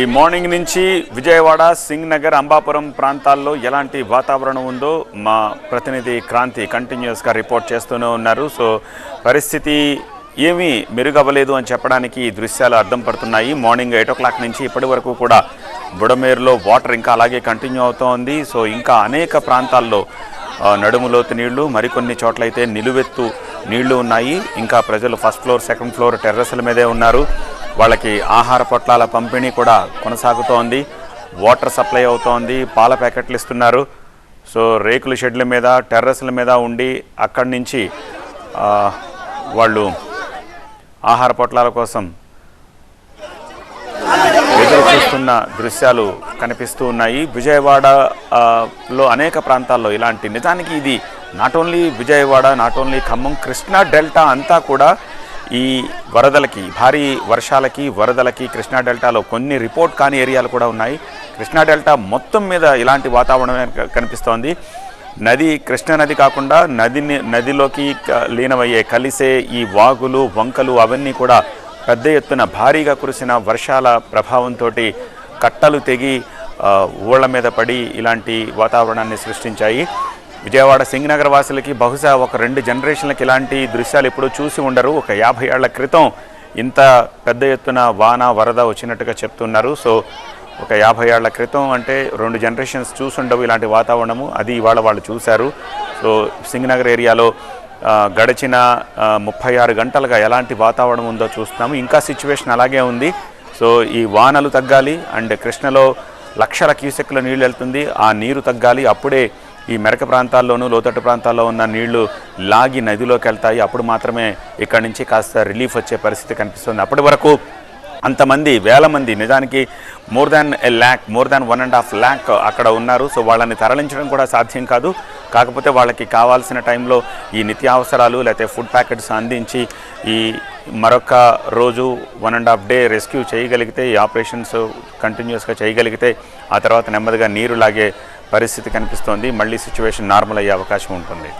ఈ మార్నింగ్ నుంచి విజయవాడ సింగ్ నగర్ అంబాపురం ప్రాంతాల్లో ఎలాంటి వాతావరణం ఉందో మా ప్రతినిధి క్రాంతి కంటిన్యూస్గా రిపోర్ట్ చేస్తూనే ఉన్నారు. సో పరిస్థితి ఏమీ మెరుగవ్వలేదు అని చెప్పడానికి ఈ దృశ్యాలు అర్థం పడుతున్నాయి. మార్నింగ్ ఎయిట్ ఓ క్లాక్ నుంచి ఇప్పటి వరకు కూడా బుడమేరులో వాటర్ ఇంకా అలాగే కంటిన్యూ అవుతోంది. సో ఇంకా అనేక ప్రాంతాల్లో నడుములోతు నీళ్ళు మరికొన్ని చోట్లయితే నిలువెత్తు నీళ్ళు ఉన్నాయి. ఇంకా ప్రజలు ఫస్ట్ ఫ్లోర్ సెకండ్ ఫ్లోర్ టెర్రస్ల మీదే ఉన్నారు. వాళ్ళకి ఆహార పొట్లాల పంపిణీ కూడా కొనసాగుతోంది. వాటర్ సప్లై అవుతోంది. పాల ప్యాకెట్లు ఇస్తున్నారు. సో రేకుల షెడ్ల మీద టెర్రస్ల మీద ఉండి అక్కడి నుంచి వాళ్ళు ఆహార పొట్లాల కోసం ఎదురు చూస్తున్న దృశ్యాలు కనిపిస్తూ ఉన్నాయి. విజయవాడ లో అనేక ప్రాంతాల్లో ఇలాంటి నిజానికి ఇది not only Vijayawada not only Khammam Krishna delta అంతా కూడా ఈ వరదలకి భారీ వర్షాలకి వరదలకి కృష్ణా డెల్టాలో కొన్ని రిపోర్ట్ కాని ఏరియాలు కూడా ఉన్నాయి. కృష్ణా డెల్టా మొత్తం మీద ఇలాంటి వాతావరణమే కనిపిస్తోంది. నది కృష్ణా నది కాకుండా నదిని నదిలోకి లీనమయ్యే కలిసే ఈ వాగులు వంకలు అవన్నీ కూడా పెద్ద ఎత్తున భారీగా కురిసిన వర్షాల ప్రభావంతో కట్టలు తెగి ఊళ్ళ మీద పడి ఇలాంటి వాతావరణాన్ని సృష్టించాయి. విజయవాడ సింగనగర్ వాసులకి బహుశా ఒక రెండు జనరేషన్లకి ఇలాంటి దృశ్యాలు ఎప్పుడూ చూసి ఉండరు. ఒక యాభై ఏళ్ళ క్రితం ఇంత పెద్ద ఎత్తున వాన వరద వచ్చినట్టుగా చెప్తున్నారు. సో ఒక యాభై ఏళ్ళ క్రితం అంటే రెండు జనరేషన్స్ చూసుండవు ఇలాంటి వాతావరణము. అది ఇవాళ వాళ్ళు చూశారు. సో సింగనగర్ ఏరియాలో గడిచిన ముప్పై ఆరు గంటలుగా ఎలాంటి వాతావరణం ఉందో చూస్తున్నాము. ఇంకా సిచ్యువేషన్ అలాగే ఉంది. సో ఈ వానలు తగ్గాలి. అండ్ కృష్ణలో లక్షల క్యూసెక్ల నీళ్ళు వెళ్తుంది. ఆ నీరు తగ్గాలి. అప్పుడే ఈ మెరక ప్రాంతాల్లోనూ లోతట్టు ప్రాంతాల్లో ఉన్న నీళ్ళు లాగి నదిలోకి వెళ్తాయి. అప్పుడు మాత్రమే ఇక్కడి నుంచి కాస్త రిలీఫ్ వచ్చే పరిస్థితి కనిపిస్తుంది. అప్పటి వరకు అంతమంది వేల మంది నిజానికి more than a lakh more than one and half lakh అక్కడ ఉన్నారు. సో వాళ్ళని తరలించడం కూడా సాధ్యం కాదు. కాకపోతే వాళ్ళకి కావాల్సిన టైంలో ఈ నిత్యావసరాలు లేకపోతే ఫుడ్ ప్యాకెట్స్ అందించి ఈ మరొక రోజు one and half day rescue చేయగలిగితే ఈ ఆపరేషన్స్ కంటిన్యూస్గా చేయగలిగితే ఆ తర్వాత నెమ్మదిగా నీరు లాగే పరిస్థితి కనిపిస్తోంది. మళ్ళీ సిచ్యువేషన్ నార్మల్ అయ్యే అవకాశం ఉంటుంది.